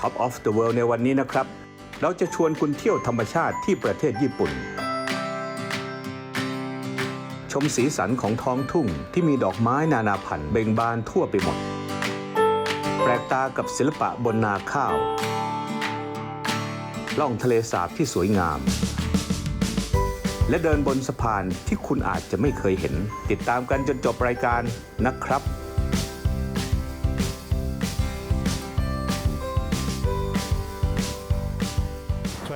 Top of the World ในวันนี้นะครับ เราจะชวนคุณเที่ยวธรรมชาติที่ประเทศญี่ปุ่น ชมสีสันของท้องทุ่งที่มีดอกไม้นานาพันธุ์เบ่งบานทั่วไปหมด แปลกตากับศิลปะบนนาข้าว ล่องทะเลสาบที่สวยงาม และเดินบนสะพานที่คุณอาจจะไม่เคยเห็น ติดตามกันจนจบรายการนะครับ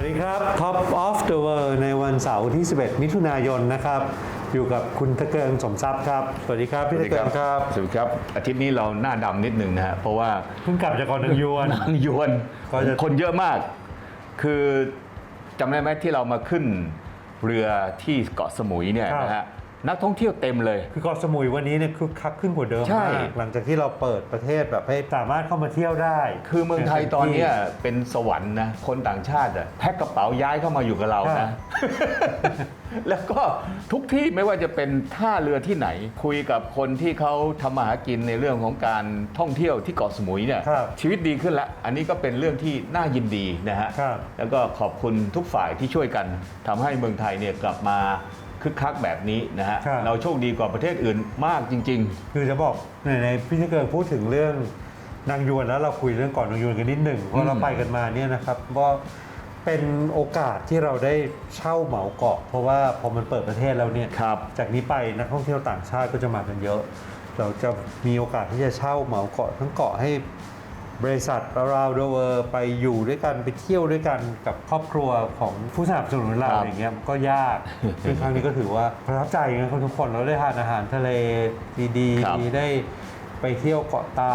ดีครับ Top of the World ในวันเสาร์ที่ 11 มิถุนายนนะครับ อยู่กับคุณตะเกิงสมทรัพย์ครับ สวัสดีครับพี่ตะเกิงครับ สวัสดีครับ อาทิตย์นี้เราหน้าดำนิดหนึ่งนะฮะ เพราะว่าเพิ่งกลับจากเกอนนางยวนนางยวนก็จะคนเยอะมาก คือจำได้ไหมที่เรามาขึ้นเรือที่เกาะสมุยเนี่ยนะฮะ นักท่องเที่ยวเต็มเลย คือเกาะสมุยวันนี้เนี่ยคึกคักขึ้นกว่าเดิมใช่ มากหลังจากที่เราเปิดประเทศแบบให้สามารถเข้ามาเที่ยวได้คือเมืองไทยตอนเนี้ยเป็นสวรรค์นะคนต่างชาติอะแพ็คกระเป๋าย้ายเข้ามาอยู่กับเราครันะบแล้วก็ทุกที่ไม่ว่าจะเป็นท่าเรือที่ไหน คุยกับคนที่เขาทำมาหากินในเรื่องของการท่องเที่ยวที่เกาะสมุยเนี่ยครับชีวิตดีขึ้นแล้วอันนี้ก็เป็นเรื่องที่น่ายินดีนะฮะ ครับ แล้วก็ขอบคุณทุกฝ่ายที่ช่วยกันทำให้เมืองไทยเนี่ยกลับมา คึกคักแบบนี้นะฮะ ครับ เราโชคดีกว่าประเทศอื่นมากจริง คือจะบอกในในพี่ตะเกิงพูดถึงเรื่องนางยวนแล้วเราคุยเรื่องก่อนนางยวนกันนิดหนึ่งเพราะเราไปกันมาเนี่ยนะครับว่าเป็นโอกาสที่เราได้เช่าเหมาเกาะ เพราะว่าพอมันเปิดประเทศแล้วเนี่ยครับ จากนี้ไปนักท่องเที่ยวต่างชาติก็จะมากันเยอะ เราจะมีโอกาสที่จะเช่าเหมาเกาะทั้งเกาะให้ บริษัท around the world ไปอยู่ด้วยกันไปเที่ยวด้วยกันกับครอบครัวของผู้สนับสนุนเราครับ อย่างเงี้ยก็ยากซึ่งครั้งนี้ก็ถือว่าประทับใจกันทุกคนเราได้ทานอาหารทะเลดีครับ ๆได้ไปเที่ยวเกาะเตา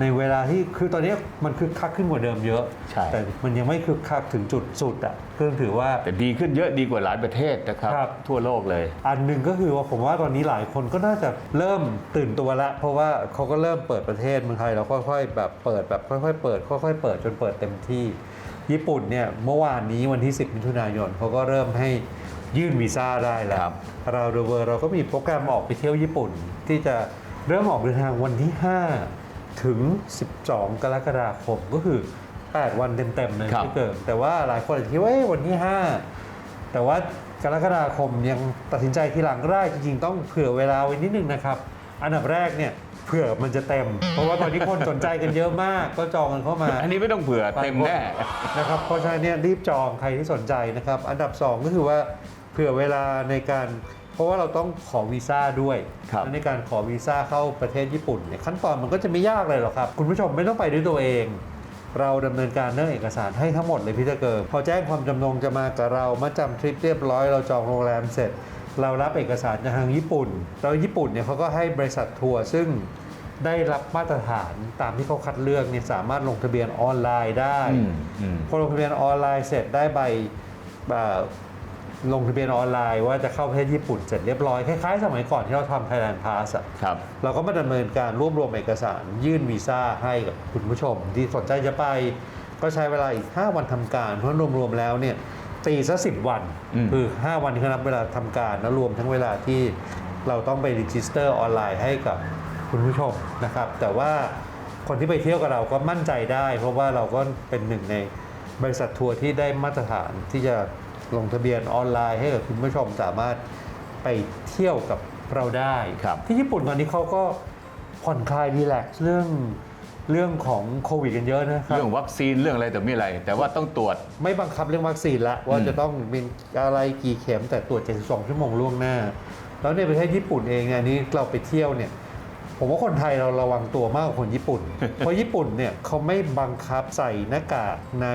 ในเวลาที่คือตอนนี้มันคึกคักขึ้นกว่าเดิมเยอะ ใช่ แต่มันยังไม่คึกคักถึงจุดสุดอะก็ถือว่าๆแต่ดีขึ้นเยอะดีกว่าหลายประเทศนะครับ ครับ ทั่วโลกเลย อันหนึ่งก็คือว่าผมว่าตอนนี้หลายคนก็น่าจะเริ่มตื่นตัวละ เพราะว่าเขาก็เริ่มเปิดประเทศเมืองไทยเราค่อยๆแบบเปิดแบบค่อยๆเปิดค่อยๆเปิดจนเปิดเต็มที่ ญี่ปุ่นเนี่ยเมื่อวานนี้วันที่ 10 มิถุนายนเขาก็เริ่มให้ยื่นวีซ่าได้แล้วครับเราเดเวอร์เราก็มีโปรแกรมออกไปเที่ยวญี่ปุ่น ที่จะเริ่มออกเดินทางวันที่ 5 ถึง 12 กรกฎาคมก็คือ 8 วันเต็มๆเลยครับที่เกิด แต่ว่าหลายคนอาจจะคิดว่าเอ๊ะวันที่ 5 แต่ว่ากรกฎาคมยังตัดสินใจทีหลังก็ได้จริงๆ ต้องเผื่อเวลาไว้นิดนึงนะครับ อันดับแรกเนี่ยเผื่อมันจะเต็ม เพราะว่าตอนนี้คนสนใจกันเยอะมากก็จองกันเข้ามา อันนี้ไม่ต้องเผื่อเต็มแน่นะครับเพราะฉะนั้นเนี่ยรีบจองใครที่สนใจนะครับ อันดับ 2 ก็คือว่าเผื่อเวลาในการ เพราะว่าเราต้องขอวีซ่าด้วยครับและในการขอวีซ่าเข้าประเทศญี่ปุ่นเนี่ยขั้นตอนมันก็จะไม่ยากเลยหรอกครับ คุณผู้ชมไม่ต้องไปด้วยตัวเอง เราดำเนินการเรื่องเอกสารให้ทั้งหมดเลยพี่ตะเกิดพอแจ้งความจำนงจะมากับเรามาจำทริปเรียบร้อยเราจองโรงแรมเสร็จ เรารับเอกสารจากทางญี่ปุ่น แล้วญี่ปุ่นเนี่ยเขาก็ให้บริษัททัวร์ซึ่งได้รับมาตรฐานตามที่เขาคัดเลือกเนี่ยสามารถลงทะเบียนออนไลน์ได้อืมอืมพอลงทะเบียนออนไลน์เสร็จได้ใบเอ่อ ลงทะเบียนออนไลน์ว่าจะเข้าประเทศญี่ปุ่นเสร็จเรียบร้อย คล้ายๆ สมัยก่อนที่เราทำ Thailand Pass อะครับ เราก็มาดำเนินการรวบรวมเอกสาร ยื่นวีซ่าให้กับคุณผู้ชม ที่สนใจจะไป ก็ใช้เวลาอีก 5 วันทำการ เพราะรวมๆแล้วเนี่ยตีซะสิวัน อืม คือ 5 วันที่เขานับเวลาทำการแล้วรวมทั้งเวลาที่เราต้องไปรีจิสเตอร์ออนไลน์ให้กับคุณผู้ชมนะครับ แต่ว่าคนที่ไปเที่ยวกับเราก็มั่นใจได้ เพราะว่าเราก็เป็นหนึ่งในบริษัททัวร์ที่ได้มาตรฐานที่จะ ลงทะเบียนออนไลน์ให้กับคุณผู้ชมสามารถไปเที่ยวกับเราได้ ครับที่ญี่ปุ่นตอนนี้เขาก็ผ่อนคลายรีแลกซ์เรื่องเรื่องของโควิดกันเยอะนะครับ เรื่องวัคซีนเรื่องอะไรแต่ไม่อะไร แต่ว่าต้องตรวจ ไม่บังคับเรื่องวัคซีนละว่าอืมจะต้องมีอะไรกี่เข็มแต่ตรวจ 72 ชั่วโมงล่วงหน้า แล้วในประเทศญี่ปุ่นเองเนี่ยอันนี้เราไปเที่ยวเนี่ย ผมว่าคนไทยเราระวังตัวมากกว่าคนญี่ปุ่น เพราะญี่ปุ่นเนี่ยเขาไม่บังคับใส่หน้ากากใน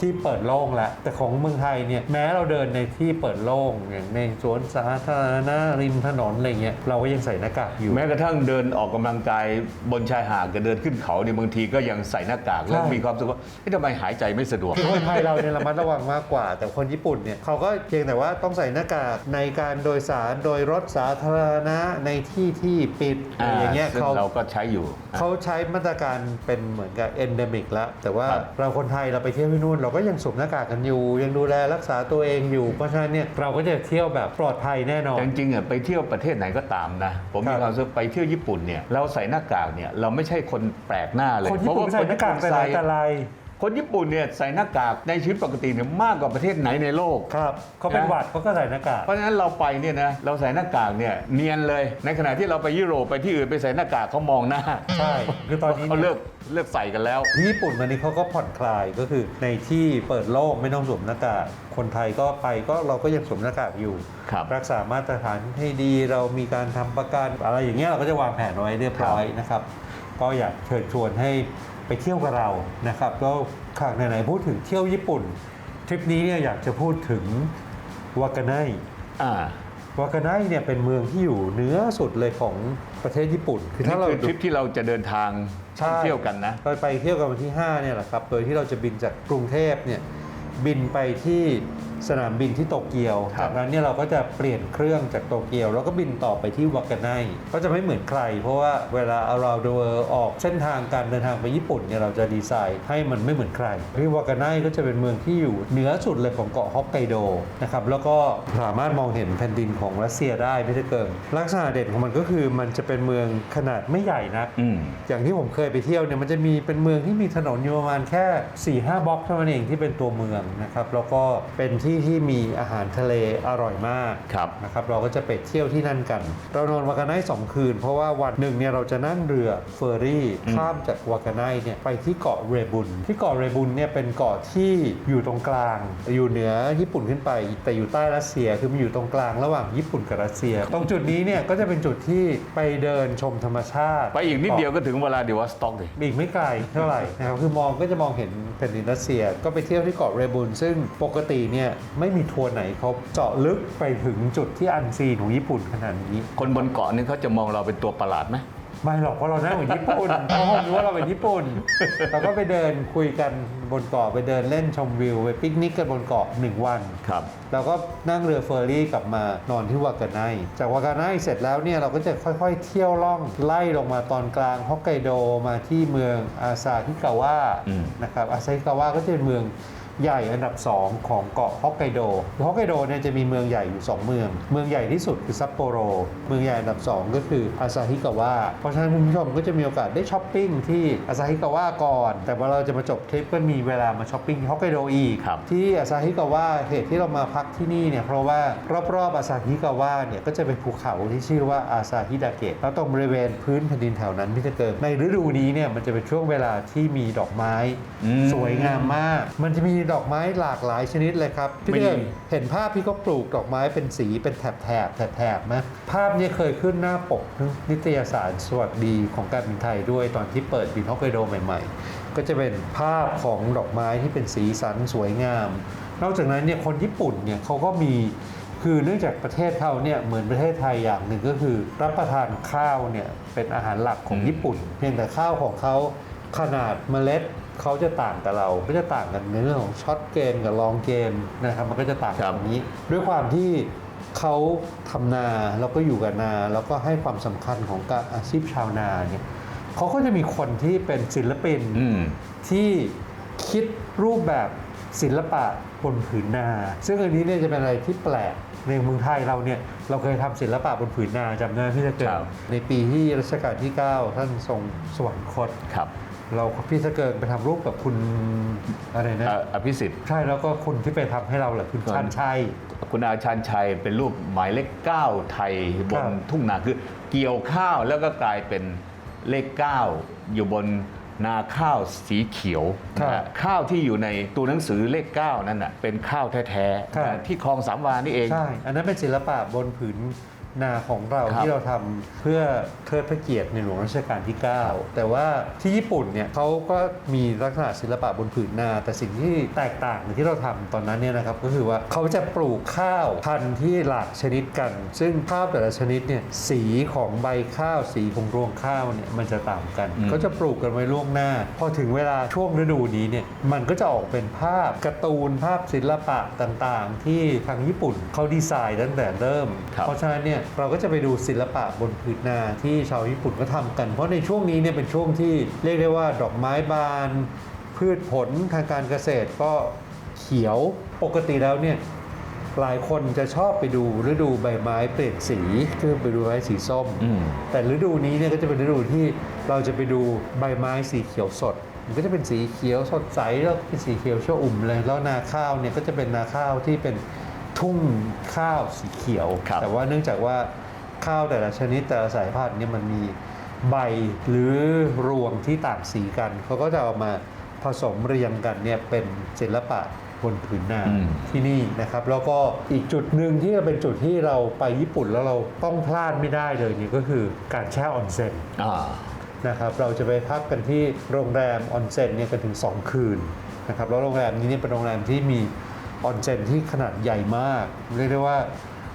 ที่เปิดโล่งแล้วแต่ของเมืองไทยเนี่ยแม้เราเดินในที่เปิดโล่งอย่างในสวนสาธารณะริมถนนอะไรเงี้ยเราก็ยังใส่หน้ากากอยู่ แม้กระทั่งเดินออกกำลังกายบนชายหาดกับเดินขึ้นเขาเนี่ยบางทีก็ยังใส่หน้ากากแล้วใช่มีความรู้สึกว่าเอ๊ะทำไมหายใจไม่สะดวกคือคนไทยเราเนี่ยระมัดระวังมากกว่า แต่คนญี่ปุ่นเนี่ยเขาก็เพียงแต่ว่าต้องใส่หน้ากากในการโดยสารโดยรถสาธารณะในที่ที่ปิดอะไรอย่างเงี้ยซึ่งเขา เราก็ใช้อยู่เขาใช้มาตรการเป็นเหมือนกับ endemic แล้ว แต่ว่าครับ เราคนไทยเราไปเที่ยวที่นู่น เราก็ยังสวมหน้ากากกันอยู่ ยังดูแลรักษาตัวเองอยู่ เพราะฉะนั้นเนี่ยเราก็จะเที่ยวแบบปลอดภัยแน่นอน แต่จริงๆอะไปเที่ยวประเทศไหนก็ตามนะ ผมครัมีบความรู้สึกไปเที่ยวญี่ปุ่นเนี่ยเราใส่หน้ากากเนี่ยเราไม่ใช่คนแปลกหน้าเลยคนญี่ปุ่นใส่หน้ากากแต่ไหนแต่ไร คนญี่ปุ่นเนี่ยใส่หน้ากากในชีวิตปกติเนี่ยมากกว่าประเทศไหนในโลก ครับเขาเป็นนะหวัดเขาก็ใส่หน้ากาก เพราะฉะนั้นเราไปเนี่ยนะเราใส่หน้ากากเนี่ยเนียนเลย ในขณะที่เราไปยุโรปไปที่อื่นไปใส่หน้ากากเขามองหน้าใช่คือตอนนี้เขาเลิกเลิกใส่กันแล้ว ที่ญี่ปุ่นวันนี้เขาก็ผ่อนคลายก็คือในที่เปิดโล่งไม่ต้องสวมหน้ากากคนไทยก็ไปก็เราก็ยังสวมหน้ากากอยู่ ครับ รักษามาตรฐานให้ดีเรามีการทำประกันอะไรอย่างเงี้ยเราก็จะวางแผนไว้เรียบร้อยนะครับ ก็อยากเชิญชวนให้ ไปเที่ยวกับเรานะครับก็ข่าวไหนๆพูดถึงเที่ยวญี่ปุ่น ทริปนี้เนี่ยอยากจะพูดถึงวากาไนอ่าวากาไนเนี่ยเป็นเมืองที่อยู่เหนือสุดเลยของประเทศญี่ปุ่น คือนี่ถ้าเราคือทริปที่เราจะเดินทางใช่ท่องเที่ยวกันนะเราไปเที่ยวกันวันที่5เนี่ยแหละครับ โดยที่เราจะบินจากกรุงเทพเนี่ยบินไปที่ สนามบินที่โตเกียวครับจากนั้นเนี่ยเราก็จะเปลี่ยนเครื่องจากโตเกียว แล้วก็บินต่อไปที่วากาไนก็จะไม่เหมือนใคร เพราะว่าเวลา around the world ออกเส้นทางการเดินทางไปญี่ปุ่นเนี่ยเราจะดีไซน์ให้มันไม่เหมือนใครที่วากาไนก็จะเป็นเมืองที่อยู่เหนือสุดเลยของเกาะฮอกไกโดนะครับแล้วก็สามารถมองเห็นแผ่นดินของรัสเซียได้ไม่ได้เกินลักษณะเด่นของมันก็คือมันจะเป็นเมืองขนาดไม่ใหญ่นักอืมอย่างที่ผมเคยไปเที่ยวเนี่ยมันจะมีเป็นเมืองที่มีถนนอยู่ประมาณแค่4ี่ห้าบล็อกเท่านั้นเองที่เป็นตัวเมืองนะครับแล้วก็เป็นที่ที่มีอาหารทะเลอร่อยมากครับนะครับเราก็จะไปเที่ยวที่นั่นกัน เรานอนวากาไนสองคืน เพราะว่าวันหนึ่งเนี่ยเราจะนั่งเรือเฟอร์รี่อืมข้ามจากวากาไนเนี่ยไปที่เกาะเรบุน ที่เกาะเรบุนเนี่ยเป็นเกาะที่อยู่ตรงกลาง อยู่เหนือญี่ปุ่นขึ้นไป แต่อยู่ใต้รัสเซียคือมันอยู่ตรงกลางระหว่างญี่ปุ่นกับรัสเซีย ตรงจุดนี้เนี่ยก็จะเป็นจุดที่ไปเดินชมธรรมชาติ ไปอีกนิดเดียวก็ถึงเวลาเดวอสต็อกเลยอีกไม่ไกลเท่าไหร่นะครับคือมองก็จะมองเห็นแผ่นดินรัสเซีย ก็ไปเที่ยวที่เกาะเรบุนซึ่งปกติเนี่ยไม่มีทัวร์ไหนเขาเจาะลึกไปถึงจุดที่อันซีนของญี่ปุ่นขนาดนี้ คนบนเกาะนี่เขาจะมองเราเป็นตัวประหลาดไหมไม่หรอกเพราะเรานั่งเหมือนญี่ปุ่นเขาคงรู้ว่าเราเป็นญี่ปุ่นเราก็ไปเดินคุยกันบนเกาะไปเดินเล่นชมวิว ไปปิกนิกกันบนเกาะหนึ่งวันครับเราก็นั่งเรือเฟอร์รี่กลับมานอนที่วากาไนจากวากาไนเสร็จแล้วเนี่ยเราก็จะค่อยๆ เที่ยวล่องไล่ลงมาตอนกลางฮอกไกโดมาที่เมืองอาซาฮิกาวะอืมนะครับอาซาฮิกาวะก็จะเป็นเมือง ใหญ่อันดับ 2 ของเกาะฮอกไกโดฮอกไกโดเนี่ยจะมีเมืองใหญ่อยู่ 2 เมือง เมืองใหญ่ที่สุดคือซัปโปโร เมืองใหญ่อันดับ 2 ก็คืออาซาฮิกาวะเพราะฉะนั้นคุณผู้ชมก็จะมีโอกาสได้ช้อปปิ้งที่อาซาฮิกาวะก่อน แต่ว่าเราจะมาจบทริปก็มีเวลามาช้อปปิ้งที่ฮอกไกโดอีกครับที่อาซาฮิกาวะเหตุที่เรามาพักที่นี่เนี่ยเพราะว่ารอบๆอาซาฮิกาวะเนี่ยก็จะเป็นภูเขาที่ชื่อว่าอาซาฮิดาเกะแล้วตรงบริเวณพื้นแผ่นดินแถวนั้นพี่จะเกิดในฤดูนี้เนี่ยมันจะเป็นช่วงเวลาที่มีดอกไม้อืมสวยงามมาก มันจะมีดอกไม้หลากหลายชนิดเลยครับพี่มีเดินเห็นภาพที่เขาปลูกดอกไม้เป็นสีเป็นแถบแถบแถบแถบๆไหมภาพเนี้เคยขึ้นหน้าปกนิตยสารสวัสดีของการบินไทยด้วยตอนที่เปิดบินฮอกไกโดใหม่ๆ ก็จะเป็นภาพของดอกไม้ที่เป็นสีสันสวยงาม นอกจากนั้นเนี่ยคนญี่ปุ่นเนี่ยเขาก็มีคือเนื่องจากประเทศเขาเนี่ยเหมือนประเทศไทยอย่างหนึ่งก็คือ รับประทานข้าวเนี่ยเป็นอาหารหลักของอืมญี่ปุ่น เพียงแต่ข้าวของเขาขนาดเมล็ด เขาจะต่างกับเราก็จะต่างกันในเรื่องของช็อตเกมกับลองเกมนะครับมันก็จะต่างกันตรงนี้ ด้วยความที่เขาทำนาแล้วก็อยู่กับนา แล้วก็ให้ความสำคัญของการอาชีพชาวนาเนี่ยเขาก็จะมีคนที่เป็นศิลปินอืมที่คิดรูปแบบศิลปะบนผืนนา ซึ่งอันนี้เนี่ยจะเป็นอะไรที่แปลกในเมืองไทยเราเนี่ยเราเคยทำศิลปะบนผืนนาจำได้พี่จะเกิคดรับในปีที่รัชกาลที่ 9 ท่านทรงสวรรคตครับ เราพี่จะเกิดไปทำรูปกับคุณอะไรนะเอ่ออภิสิทธิ์ ใช่แล้วก็คุณที่ไปทำให้เราแหละคุณครับชันชัย คุณอาชันชัยเป็นรูปหมายเลขเก้าไทยบครันบทุ่งนาคือเกี่ยวข้าวแล้วก็กลายเป็นเลขเก้าอยู่บนนาข้าวสีเขียวนะฮะข้าวที่อยู่ในตัวหนังสือเลขเก้านั่นน่ะเป็นข้าวแท้ๆนะที่คลองสามวานี่เอง ใช่ อันนั้นเป็นศิลปะบนผืน นาของเราครับที่เราทำเพื่อเทิดพระเกียรติในหลวงรัชกาลที่ 9 แต่ว่าที่ญี่ปุ่นเนี่ยเขาก็มีลักษณะศิลปะบนผืนนา แต่สิ่งที่แตกต่างที่เราทำตอนนั้นเนี่ยนะครับก็คือว่าเขาจะปลูกข้าวพันธุ์ที่หลากชนิดกัน ซึ่งข้าวแต่ละชนิดเนี่ยสีของใบข้าวสีของรวงข้าวเนี่ยมันจะต่างกันอืมก็จะปลูกกันไว้ล่วงหน้า พอถึงเวลาช่วงฤดูนี้เนี่ยมันก็จะออกเป็นภาพการ์ตูนภาพศิลปะต่างๆ ที่ทางญี่ปุ่นเขาดีไซน์ตั้งแต่เริ่ม ครับ เพราะฉะนั้นเนี่ยเราก็จะไปดูศิลปะบนพื้นนาที่ชาวญี่ปุ่นก็ทำกัน เพราะในช่วงนี้เนี่ยเป็นช่วงที่เรียกได้ว่าดอกไม้บาน พืชผลทางการเกษตรก็เขียวปกติแล้วเนี่ยหลายคนจะชอบไปดูฤดูใบไม้เปลี่ยนสีคือไปดูใบไม้สีส้มอืมแต่ฤดูนี้เนี่ยก็จะเป็นฤดูที่เราจะไปดูใบไม้สีเขียวสดมันก็จะเป็นสีเขียวสดใสแล้วก็เป็นสีเขียวชั่วอุ่มเลยแล้วนาข้าวเนี่ยก็จะเป็นนาข้าวที่เป็น ทุ่งข้าวสีเขียว ครับแต่ว่าเนื่องจากว่าข้าวแต่ละชนิดแต่ละสายพันธุ์เนี่ยมันมีใบหรือรวงที่ต่างสีกัน เขาก็จะเอามาผสมเรียงกันเนี่ยเป็นศิลปะบนผืนนาอืม ที่นี่นะครับ แล้วก็อีกจุดหนึ่งที่จะเป็นจุดที่เราไปญี่ปุ่นแล้วเราต้องพลาดไม่ได้เลยนี่ก็คือการแช่ออนเซ็น อ่า นะครับเราจะไปพักกันที่โรงแรมออนเซ็นเนี่ยกันถึง 2 คืนนะครับแล้วโรงแรมนี้เนี่ยเป็นโรงแรมที่มี ออนเซ็นที่ขนาดใหญ่มาก เรียกได้ว่า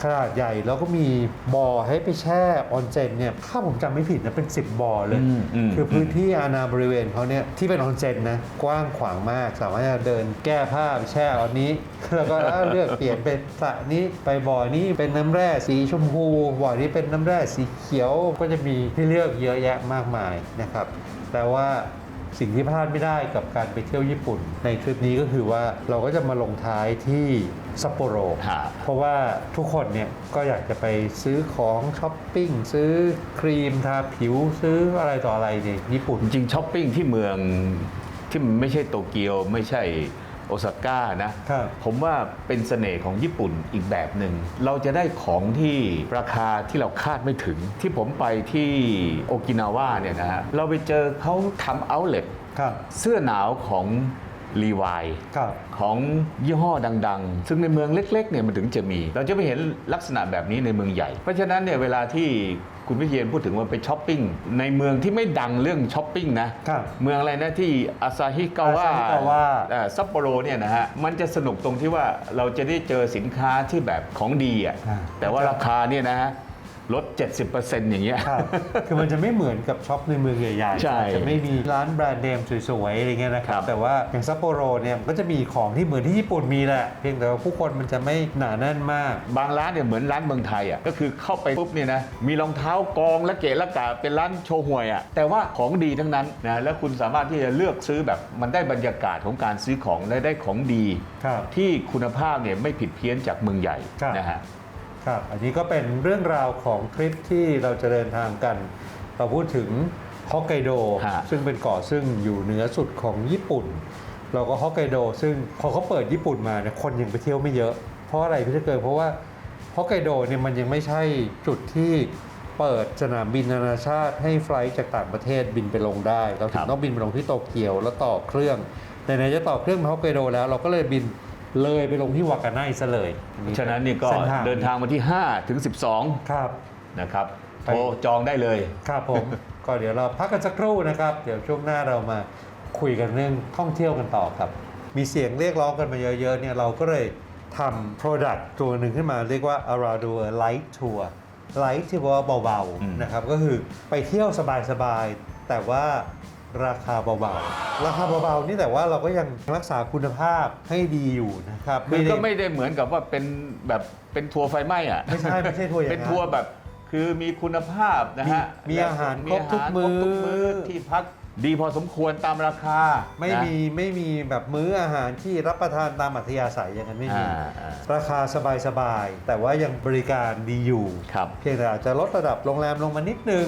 ขนาดใหญ่แล้วก็มีบ่อให้ไปแช่ออนเซ็นเนี่ยถ้าผมจำไม่ผิดนะเป็น 10บ่อเลย อืมอืม คือพื้นที่อาณาบริเวณเขาเนี่ยที่เป็นออนเซ็นนะกว้างขวางมาก สามารถจะเดินแก้ผ้าไปแช่อันนี้ แล้วก็เลือกเปลี่ยนเป็นสระนี้ไปบ่อนี้เป็นน้ำแร่สีชมพูบ่อนี้เป็นน้ำแร่สีเขียวก็จะมีให้เลือกเยอะแยะมากมายนะครับแต่ว่า สิ่งที่พลาดไม่ได้กับการไปเที่ยวญี่ปุ่น ในทริปนี้ก็คือว่าเราก็จะมาลงท้ายที่ซัปโปโรฮะเพราะว่าทุกคนเนี่ยก็อยากจะไปซื้อของช้อปปิ้งซื้อครีมทาผิวซื้ออะไรต่ออะไรในญี่ปุ่น จริงๆช้อปปิ้งที่เมืองที่มันไม่ใช่โตเกียวไม่ใช่ โอซาก้านะครับผมว่าเป็นเสน่ห์ของญี่ปุ่นอีกแบบหนึ่ง เราจะได้ของที่ราคาที่เราคาดไม่ถึง ที่ผมไปที่โอกินาวาเนี่ยนะฮะเราไปเจอเขาทำเอาเล t ครับเสื้อหนาวของ รีวายครับของยี่ห้อดัง ๆ ซึ่งในเมืองเล็กๆเนี่ยมันถึงจะมี เราจะไม่เห็นลักษณะแบบนี้ในเมืองใหญ่ เพราะฉะนั้นเนี่ยเวลาที่คุณวิเชียนพูดถึงว่าไปช้อปปิ้งในเมืองที่ไม่ดังเรื่องช้อปปิ้งนะครับเมืองอะไรนะที่อาซาฮิกาวะ Asahikawa ซัปโปโรเนี่ยนะฮะ มันจะสนุกตรงที่ว่าเราจะได้เจอสินค้าที่แบบของดีอะอ่าแต่ว่าราคาเนี่ยนะฮะ ลด 70%อย่างเงี้ย ครับ คือมันจะไม่เหมือนกับช็อปในเมืองใหญ่ๆใช่จะไม่มีร้านแบรนด์เนมสวยๆอะไรเงี้ยนะครัครับบ แต่ว่าอย่างซัปโปโรเนี่ยมันก็จะมีของที่เหมือนที่ญี่ปุ่นมีแหละ เพียงแต่ว่าผู้คนมันจะไม่หนาแน่นมาก บางร้านเนี่ยเหมือนร้านเมืองไทยอะก็คือเข้าไปปุ๊บเนี่ยนะมีรองเท้ากองและเกะละกะเป็นร้านโชว์หวยอะแต่ว่าของดีทั้งนั้นนะแล้วคุณสามารถที่จะเลือกซื้อแบบมันได้บรรยากาศของการซื้อของและได้ของดี ครับที่คุณภาพเนี่ยไม่ผิดเพี้ยนจากเมืองใหญ่ครับ นะฮะ ครับอันนี้ก็เป็นเรื่องราวของทริปที่เราจะเดินทางกัน เราพูดถึงฮอกไกโดฮะ ซึ่งเป็นเกาะซึ่งอยู่เหนือสุดของญี่ปุ่น เราก็ฮอกไกโดซึ่งพอเขาเปิดญี่ปุ่นมาเนี่ยคนยังไปเที่ยวไม่เยอะ เพราะอะไรพี่เกิดเพราะว่าฮอกไกโดเนี่ยมันยังไม่ใช่จุดที่เปิดสนามบินนานาชาติให้ไฟลท์จากต่างประเทศบินไปลงได้ เราคถึรังบต้องบินไปลงที่โตเกียวแล้วต่อเครื่องไหนๆจะต่อเครื่องมาฮอกไกโดแล้วเราก็เลยบิน เลยไปลงที่วากาไนซะเลย ฉะนั้นนี่ก็ส้เดินทางวันที่ 5 ถึง ครับ 12 นะครับไป โทรจองได้เลย ครับผม ก็เดี๋ยวเราพักกันสักครู่นะครับ เดี๋ยวช่วงหน้าเรามาคุยกันเรื่องท่องเที่ยวกันต่อครับ มีเสียงเรียกร้องกันมาเยอะๆเนี่ยเราก็เลยทำ Product ตัวหนึ่งขึ้นมาเรียกว่า Around the World Light Tour Light ที่แปลว่าเบาอืม ๆนะครับ ก็คือไปเที่ยวสบายๆ แต่ว่า ราคาเบาๆ ราคาเบาๆ นี่แต่ว่าเราก็ยังรักษาคุณภาพให้ดีอยู่นะครับคือก็ด้ไม่ได้เหมือนกับว่าเป็นแบบเป็นทัวร์ไฟไหม้อะไม่ใช่ไม่ใช่ทัวร์อย่างนั้นเป็นทัวร์แบบคือมีคุณภาพนะฮะ มีมีอาหารมีครบทุกมื้อครบทุกมื้อที่พักดีพอสมควรตามราคา ไม่นะมีไม่มีแบบมื้ออาหารที่รับประทานตามอัธยาศัยอย่างนั้นไม่มีอ่าอ่าราคาสบายๆ แต่ว่ายังบริการดีอยู่ครับเพียงแต่อาจจะลดระดับโรงแรมลงมานิดนึง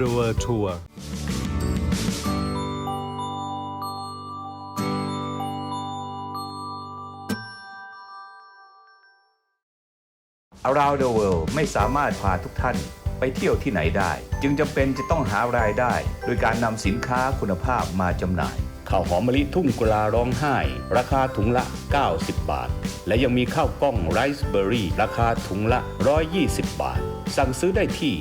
the world tour Around the World ไม่สามารถพาทุกท่านไปเที่ยวที่ไหนได้ จึงจำเป็นจะต้องหารายได้ โดยการนำสินค้าคุณภาพมาจำหน่าย ข้าวหอมมะลิทุ่งกุลาร้องไห้ ราคาถุงละ 90 บาท และยังมีข้าวกล้องไรซ์เบอร์รี่ราคาถุงละ 120 บาท สั่งซื้อได้ที่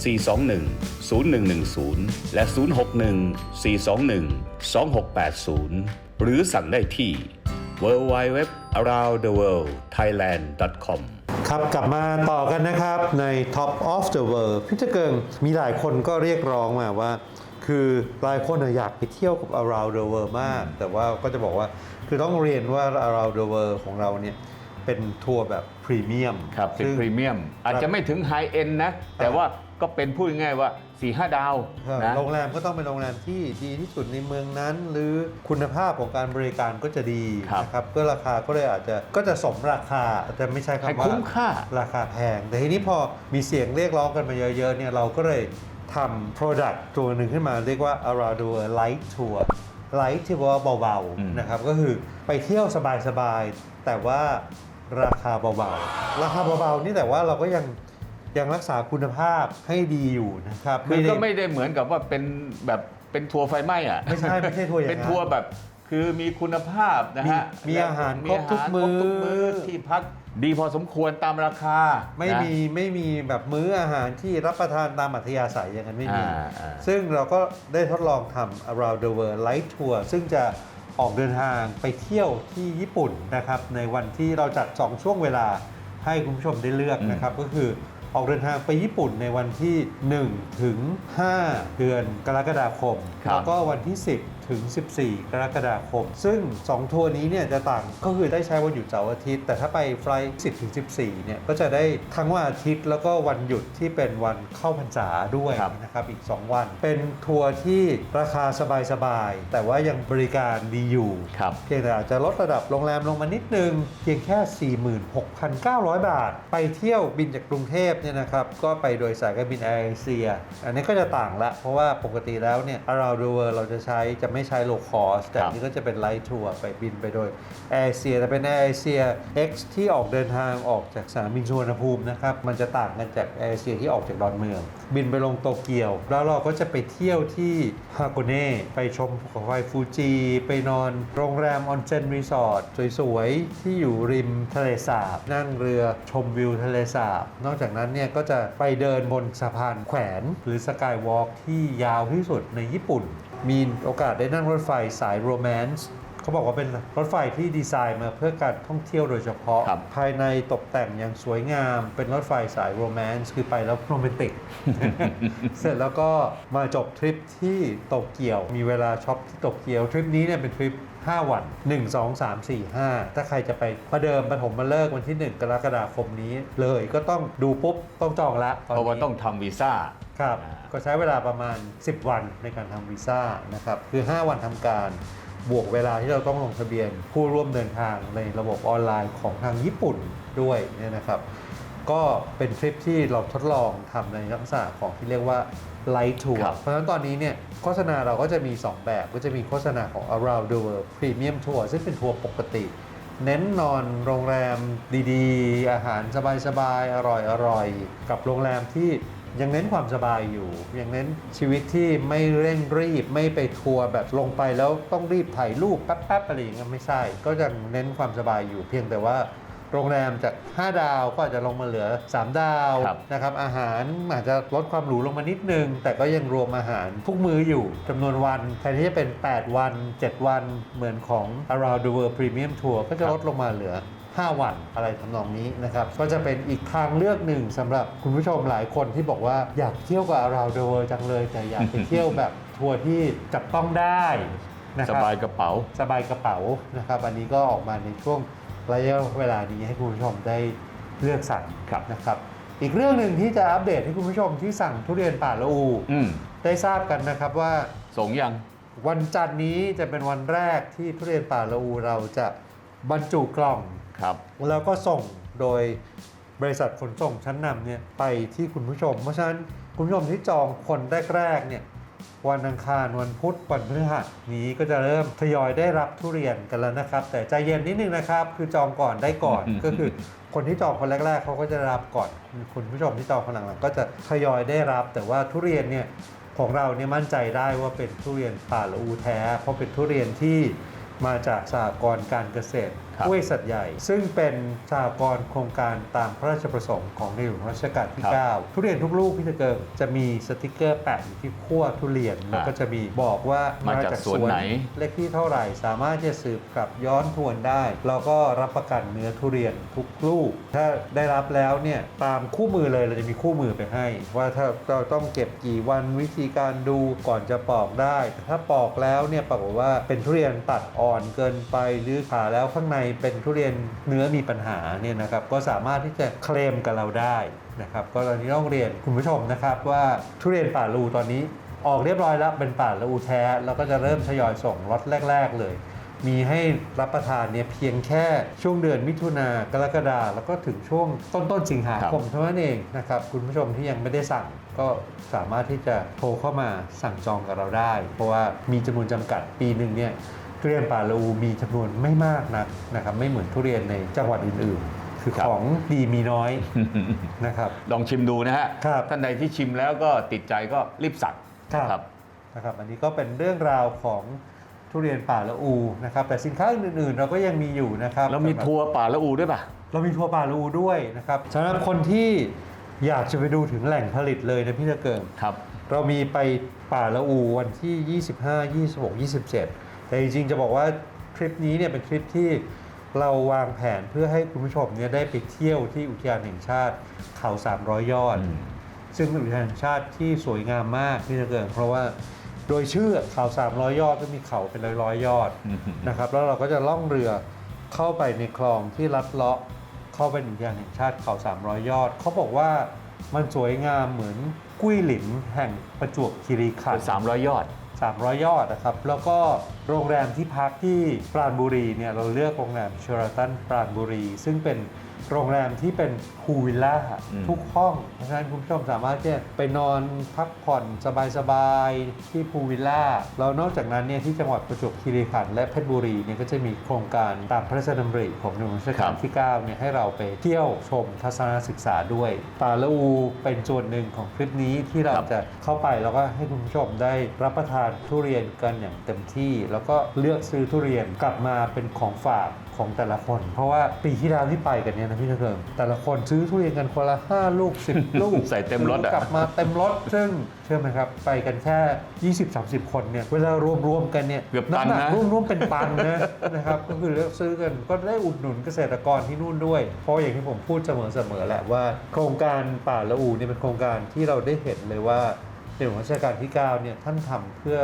061 421 0110 และ 061 421 2680 หรือสั่งได้ที่ w w w a r o u n d t h e w o r l d t h a i l a n d c o m ครับกลับมาต่อกันนะครับใน Top of the World พี่เจเกิงมีหลายคนก็เรียกร้องมาว่า คือหลายคนอะอยากไปเที่ยวกับ around the world มาก แต่ว่าก็จะบอกว่าคือต้องเรียนว่า around the world ของเราเนี่ยเป็นทัวร์แบบพรีเมียมครับเป็นพรีเมียม อาจจะไม่ถึงไฮเอ็นนะ แต่ว่าก็เป็นพูดง่ายๆว่า4 5ดาวนะโรงแรมก็ต้องเป็นโรงแรมที่ดีที่สุดในเมืองนั้น หรือคุณภาพของการบริการก็จะดีครับนะครับก็ราคาก็เลยอาจจะก็จะสมราคาอาจจะไม่ใช่ให้คำว่าคุ้มค่าราคาแพง แต่ทีนี้พอมีเสียงเรียกร้องกันมาเยอะๆเนี่ยเราก็เลย ทำ Product ตัวหนึ่งขึ้นมาเรียกว่า Around the World Light Tour Light ที่แปลว่าเบาอืมๆนะครับก็คือไปเที่ยวสบายๆ แต่ว่าราคาเบาๆ ราคาเบาๆ นี่แต่ว่าเราก็ยังยังรักษาคุณภาพให้ดีอยู่นะครับคือด้ก็ไม่ได้เหมือนกับว่าเป็นแบบเป็นทัวร์ไฟไหม้อะไม่ใช่ไม่ใช่ทัวร์อย่างนั้นเป็นทัวร์แบบ คือมีคุณภาพนะฮะมีมีอาหารมีครบทุกอาหามื้อ ครบทุกมื้อที่พักดีพอสมควรตามราคาไม่นะ มีไม่มีแบบมื้ออาหารที่รับประทานตามอัธยาศัยอย่างนั้นไม่มี อ่าอ่า ซึ่งเราก็ได้ทดลองทำ around the world light tour ซึ่งจะออกเดินทางไปเที่ยวที่ญี่ปุ่นนะครับ ในวันที่เราจัด 2 ช่วงเวลาให้คุณผู้ชมได้เลือกนะครับ ก็คือออกเดินทางไปญี่ปุ่นในวันที่ 1 ถึง 5 เดือนกรกฎาคม ครับ แล้วก็วันที่ 10 ถึง 14 กรกฎาคม ซึ่ง 2 ทัวร์นี้เนี่ยจะต่างก็คือได้ใช้วันหยุดเสาร์อาทิตย์ แต่ถ้าไปไฟล์10ถึง14 เนี่ยก็จะได้ทั้งวันอาทิตย์แล้วก็วันหยุดที่เป็นวันเข้าพรรษาด้วยครับนะครับอีก 2 วัน เป็นทัวร์ที่ราคาสบายๆ แต่ว่ายังบริการดีอยู่ครับเพียงแต่อาจจะลดระดับโรงแรมลงมานิดนึง เพียงแค่ 46,900 บาท ไปเที่ยวบินจากกรุงเทพเนี่ยนะครับก็ไปโดยสายการบินแอร์เอเชีย อันนี้ก็จะต่างละเพราะว่าปกติแล้วเนี่ย around the world เราจะใช้จะไม่ใช้ low cost แต่ครับอันนี้ก็จะเป็น light tour ไปบินไปโดยแอร์เอเชียแต่เป็นแอร์เอเชีย X ที่ออกเดินทางออกจากสนามบินสุวรรณภูมินะครับมันจะต่างกันจากแอร์เอเชียที่ออกจากดอนเมือง บินไปลงโตเกียว แล้วเราก็จะไปเที่ยวที่ฮาโกเน่ไปชมภูเขาไฟฟูจิ ไปนอนโรงแรมออนเซนรีสอร์ทสวยๆ ที่อยู่ริมทะเลสาบ นั่งเรือชมวิวทะเลสาบ นอกจากนั้นเนี่ยก็จะไปเดินบนสะพานแขวน หรือสกายวอล์กที่ยาวที่สุดในญี่ปุ่น มีโอกาสได้นั่งรถไฟสายโรแมนต์เขาบอกว่าเป็นรถไฟที่ดีไซน์มาเพื่อการท่องเที่ยวโดยเฉพาะ ครับ ภายในตกแต่งอย่างสวยงาม เป็นรถไฟสายโรแมนต์คือไปแล้วโรแมนติก เสร็จแล้วก็มาจบทริปที่โตเกียว มีเวลาช็อปที่โตเกียว ทริปนี้เนี่ยเป็นทริป 5 วัน 1 2 3 4 5 ถ้าใครจะไปประเดิมปฐมมาเลิกวันที่ 1 กรกฎาคมนี้ เลยก็ต้องดูปุ๊บต้องจองละตอนเพราะว่านี้ต้องทำวีซ่าครับอ่าก็ใช้เวลาประมาณ 10 วันในการทำวีซ่านะครับคือ 5 วันทำการบวกเวลาที่เราต้องลงทะเบียนผู้ร่วมเดินทางในระบบออนไลน์ของทางญี่ปุ่นด้วยเนี่ยนะครับ ก็เป็นทริปที่เราทดลองทำในลักษณะของที่เรียกว่า ไลท์ทัวครัร์บเพราะฉะนั้นตอนนี้เนี่ยโฆษณาเราก็จะมี 2 แบบก็จะมีโฆษณาของ around the world premium tour ซึ่งเป็นทัวร์ปกติ เน้นนอนโรงแรมดีๆ อาหารสบายๆ อร่อยๆ กับโรงแรมที่ยังเน้นความสบายอยู่ ยังเน้นชีวิตที่ไม่เร่งรีบไม่ไปทัวร์แบบลงไปแล้วต้องรีบถ่ายรูปแป๊บๆอะไรอย่างเงี้ยไม่ใช่ ก็ยังเน้นความสบายอยู่เพียงแต่ว่า โรงแรมจาก 5 ดาวก็อาจจะลงมาเหลือ 3 ดาวครับนะครับอาหารอาจจะลดความหรูลงมานิดนึง แต่ก็ยังรวมอาหารทุกมื้ออยู่จำนวนวันแทนที่จะเป็น 8 วัน 7 วันเหมือนของ Around the World Premium Tour ก็จะลดลงมาเหลือ5 วันอะไรทำนองนี้นะครับ ก็จะเป็นอีกทางเลือกหนึ่งสำหรับคุณผู้ชมหลายคนที่บอกว่าอยากเที่ยวกับ Around the World จังเลย แต่อยากไปเที่ยวแบบทัวร์ที่จับต้องได้นะคสรับบายกระเป๋า สบายกระเป๋านะครับ อันนี้ก็ออกมาในช่วง ระยะเวลานี้ให้คุณผู้ชมได้เลือกสั่งครับนะครับ อีกเรื่องหนึ่งที่จะอัปเดตให้คุณผู้ชมที่สั่งทุเรียนป่าละอูอืมได้ทราบกันนะครับว่าส่งยังวันจันทร์นี้จะเป็นวันแรกที่ทุเรียนป่าละอูเราจะบรรจุกล่องครับแล้วก็ส่งโดยบริษัทขนส่งชั้นนำเนี่ยไปที่คุณผู้ชม เพราะฉะนั้นคุณผู้ชมที่จองคนแรกๆเนี่ย วันอังคารวันพุธวันพฤหัสนี้ก็จะเริ่มทยอยได้รับทุเรียนกันแล้วนะครับ แต่ใจเย็นนิดนึงนะครับ คือจองก่อนได้ก่อนก็คือคนที่จองคนแรก ๆเขาก็จะรับก่อนคุณผู้ชมที่จองคนหลังๆก็จะทยอยได้รับ แต่ว่าทุเรียนเนี่ยของเราเนี่ยมั่นใจได้ว่าเป็นทุเรียนป่าละอูแท้ เพราะเป็นทุเรียนที่มาจากสหกรณ์การเกษตรครับห้วยสัตว์ใหญ่ ซึ่งเป็นสหกรณ์โครงการตามพระราชประสงค์ของในหลวงรัชกาลที่ครับ9ทุเรียนทุกลูกพี่ตะเกิงจะมีสติกเกอร์แปะอยู่ที่ขั้วทุเรียนแล้วก็จะมีบอกว่ามามาจากจากสวนไหนเลขที่เท่าไหร่สามารถจะสืบกลับย้อนทวนได้แล้วก็รับประกันเนื้อทุเรียนทุกลูก ถ้าได้รับแล้วเนี่ยตามคู่มือเลยเราจะมีคู่มือไปให้ ว่าถ้าเราต้องเก็บกี่วันวิธีการดูก่อนจะปอกได้แต่ถ้าปอกแล้วเนี่ยปรากฏว่าเป็นทุเรียนตัดอ่อนเกินไปหรือผ่าแล้วข้างในเป็นทุเรียนเนื้อมีปัญหาเนี่ยนะครับก็สามารถที่จะเคลมกับเราได้นะครับก็ตอนนี้ต้องเรียนคุณผู้ชมนะครับว่าทุเรียนป่าลูตอนนี้ออกเรียบร้อยแล้วเป็นป่าละอูแท้แล้วก็จะเริ่มทยอยส่งล็อตแรก ๆ เลย มีให้รับประทานเนี่ยเพียงแค่ช่วงเดือนมิถุนากรกฎาแล้วก็ถึงช่วงต้นต้นๆสิงหาคมเท่านั้นเองนะครับคุณผู้ชมที่ยังไม่ได้สั่งก็สามารถที่จะโทรเข้ามาสั่งจองกับเราได้ เพราะว่ามีจำนวนจำกัดปีหนึ่งเนี่ย ทุเรียนป่าละอูมีจำนวนไม่มากนักนะครับไม่เหมือนทุเรียนในจังหวัดอื่นๆ คือของดีมีน้อยนะครับลองชิมดูนะฮะครับท่านใดที่ชิมแล้วก็ติดใจก็รีบสั่งครับนะครับอันนี้ก็เป็นเรื่องราวของทุเรียนป่าละอูนะครับแต่สินค้าอื่นๆ เราก็ยังมีอยู่นะครับแล้วมีสำหรับทัวร์ป่าละอูด้วยป่ะเรามีทัวร์ป่าละอูด้วยนะครับสำหรับคนที่อยากจะไปดูถึงแหล่งผลิตเลยนะพี่ตะเกิงครับ เรามีไปป่าละอูวันที่ 25 26 27 แต่จริงๆจะบอกว่าทริปนี้เนี่ยเป็นทริปที่เราวางแผนเพื่อให้คุณผู้ชมเนี่ยได้ไปเที่ยวที่อุทยานแห่งชาติเขา 300 ยอดอืมซึ่งเป็นอุทยานแห่งชาติที่สวยงามมากที่จะเกิดเพราะว่าโดยชื่อเขา300 ยอดก็มีเขาเป็นร้อยๆยอดอืมนะครับแล้วเราก็จะล่องเรือเข้าไปในคลองที่ลัดเลาะเข้าไปในอุทยานแห่งชาติเขา300 ยอด เขาบอกว่ามันสวยงามเหมือนกุ้ยหลินแห่งประจวบคีรีขันเป็นธ์สามร้อยยอด 300 ยอดนะครับ แล้วก็โรงแรมที่พักที่ปราณบุรีเนี่ยเราเลือกโรงแรมเชอราตันปราณบุรี ซึ่งเป็น โรงแรมที่เป็นพูลวิลล่าอืมทุกห้อง เพราะฉะนั้นคุณผู้ชมสามารถที่จะไปนอนพักผ่อนสบายๆ ที่พูลวิลล่าแล้วนอกจากนั้นเนี่ยที่จังหวัดประจวบคีรีขันธ์และเพชรบุรีเนี่ยก็จะมีโครงการตามพระราชดำริของในหลวงรัชกาลที่9เนี่ยให้เราไปเที่ยวชมทัศนศึกษาด้วยป่าละอูเป็นส่วนหนึ่งของคลิปนี้ที่เราครับจะเข้าไปแล้วก็ให้คุณผู้ชมได้รับประทานทุเรียนกันอย่างเต็มที่ แล้วก็เลือกซื้อทุเรียนกลับมาเป็นของฝากของแต่ละคน เพราะว่าปีที่แล้วที่ไปกันเนี่ยนะพี่เทิงแต่ละคนซื้อทุเรียนกันคนละ5ลูก 10 ลูกใส่เต็มรถอะ กลับมาเต็มรถซึ่งเชื่อไหมครับ ไปกันแค่ 20-30 คนเนี่ยเวลารวมๆกันเนี่ยเกือบตันน้ำหนักนะรวมๆเป็นตันนะนะครับก็คือเลือกซื้อกันก็ได้อุดหนุนเกษตรกรที่นู่นด้วย เพราะอย่างที่ผมพูดเสมอๆแหละว่า โครงการป่าละอูเนี่ยเป็นโครงการที่เราได้เห็นเลยว่า ในหลวงรัชกาลที่ 9 เนี่ยท่านทำเพื่อ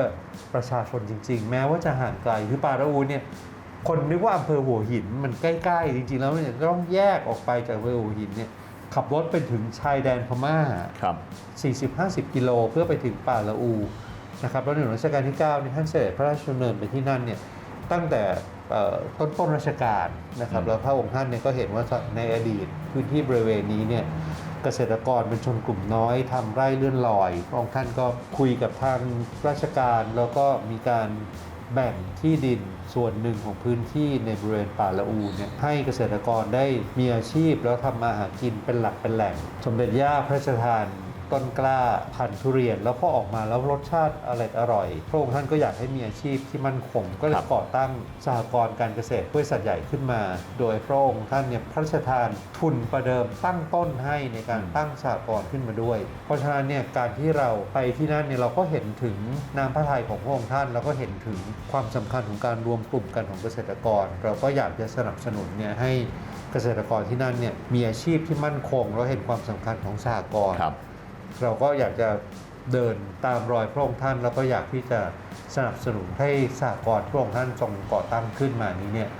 ประชาชนจริง ๆ แม้ว่าจะห่างไกล คือป่าละอูเนี่ย คนนึกว่าอำเภอหัวหินมันใกล้ๆ จริงๆ แล้วเนี่ยต้องแยกออกไปจากอำเภอหัวหินเนี่ยขับรถไปถึงชายแดนพม่า ครับ 40-50 กิโลเพื่อไปถึงป่าละอูนะครับแล้วในหลวงรัชกาลที่9เนี่ยท่านเสด็จพระราชดำเนินไปที่นั่นเนี่ยตั้งแต่เอ่อต้นต้นรัชกาลนะครับอืมแล้วพระองค์ท่านเนี่ยก็เห็นว่าในอดีตพื้นที่บริเวณนี้เนี่ยเกษตรกรเป็นชนกลุ่มน้อยทำไร่เลื่อนลอยพระองค์ท่านก็คุยกับทางราชการแล้วก็มีการ แบ่งที่ดินส่วนหนึ่งของพื้นที่ในบริเวณป่าละอูเนี่ยให้เกษตรกรได้มีอาชีพแล้วทำมาหากินเป็นหลักเป็นแหล่ง สมเด็จย่าพระราชทาน ต้นกล้าพันธุ์ทุเรียน แล้วพอออกมาแล้วรสชาติอร่อยอร่อยพระองค์ท่านก็อยากให้มีอาชีพที่มั่นคงก็เลครัยบก่อตั้งสหกรณ์การเกษตรห้วยสัตว์ใหญ่ขึ้นมา โดยพระองค์ท่านเนี่ยพระราชทานทุนประเดิมตั้งต้นให้ในการตั้งสหกรณ์ขึ้นมาด้วย เพราะฉะนั้นเนี่ยการที่เราไปที่นั่นเนี่ยเราก็เห็นถึงน้ำพระทัยของพระองค์ท่านแล้วก็เห็นถึงความสำคัญของการรวมกลุ่มกันของเกษตรกร เราก็อยากจะสนับสนุนเนี่ยให้เกษตรกรที่นั่นเนี่ยมีอาชีพที่มั่นคง แล้วเห็นความสำคัญของสหกรณ์ครับ เราก็อยากจะเดินตามรอยพระองค์ท่าน แล้วก็อยากที่จะสนับสนุนให้สหกรณ์พระองค์ท่านทรงก่อตั้งขึ้นมานี้เนี่ย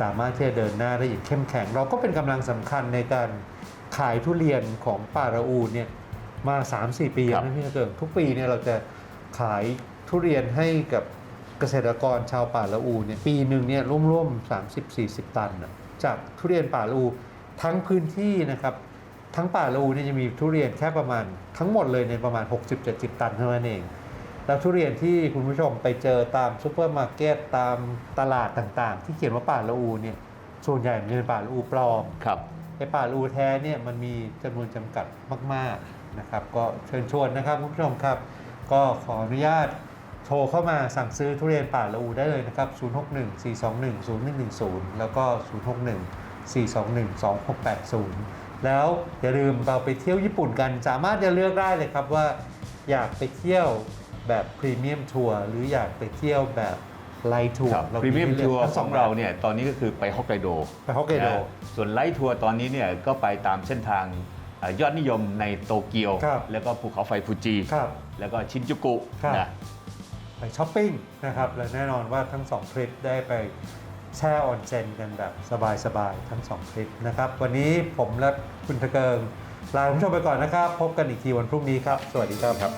สามารถที่จะเดินหน้าได้อย่างเข้มแข็ง เราก็เป็นกำลังสำคัญในการขายทุเรียนของป่าระอูเนี่ยมา 3-4 ปีแล้วนะพี่เกิงทุกปีเนี่ยเราจะขายทุเรียนให้กับเกษตรกรชาวป่าละอูเนี่ยปีหนึ่งเนี่ยร่วมๆ30-40 ตันนะจากทุเรียนป่าละอูทั้งพื้นที่นะครับ ทั้งป่าละอูเนี่ยจะมีทุเรียนแค่ประมาณทั้งหมดเลยในประมาณ 60-70 ตันเท่านั้นเอง แล้วทุเรียนที่คุณผู้ชมไปเจอตามซูเปอร์มาร์เก็ตตามตลาดต่างๆ ที่เขียนว่าป่าละอูเนี่ยส่วนใหญ่มันจะเป็นป่าละอูปลอมครับไอ้ป่าละอูแท้เนี่ยมันมีจำนวนจำกัดมากๆนะครับก็เชิญชวนนะครับคุณผู้ชมครับ ก็ขออนุญาตโทรเข้ามาสั่งซื้อทุเรียนป่าละอูได้เลยนะครับ 061 421 0110 แล้วก็ 061 421 2680 แล้วอย่าลืมเราไปเที่ยวญี่ปุ่นกัน สามารถจะเลือกได้เลยครับว่า อยากไปเที่ยวแบบพรีเมียมทัวร์หรืออยากไปเที่ยวแบบไลท์ทัวร์พรีเมียมทัวร์ทั้ของเราเนี่ยตอนนี้ก็คือไปฮอกไกโดไปฮอกไกโดนะส่วนไลท์ทัวร์ตอนนี้เนี่ยก็ไปตามเส้นทางเอ่อยอดนิยมในโตเกียวครับแล้วก็ภูเขาไฟฟูจิครับแล้วก็ชินจูกุครับนะไปช้อปปิ้งนะครับ และแน่นอนว่าทั้งสองทริปได้ไป แช่ออนเซนกันแบบสบายๆทั้งสองทริปนะครับ วันนี้ผมและคุณตะเกิงลาคุณผู้ชมไปก่อนนะครับ พบกันอีกทีวันพรุ่งนี้ครับ สวัสดีครับ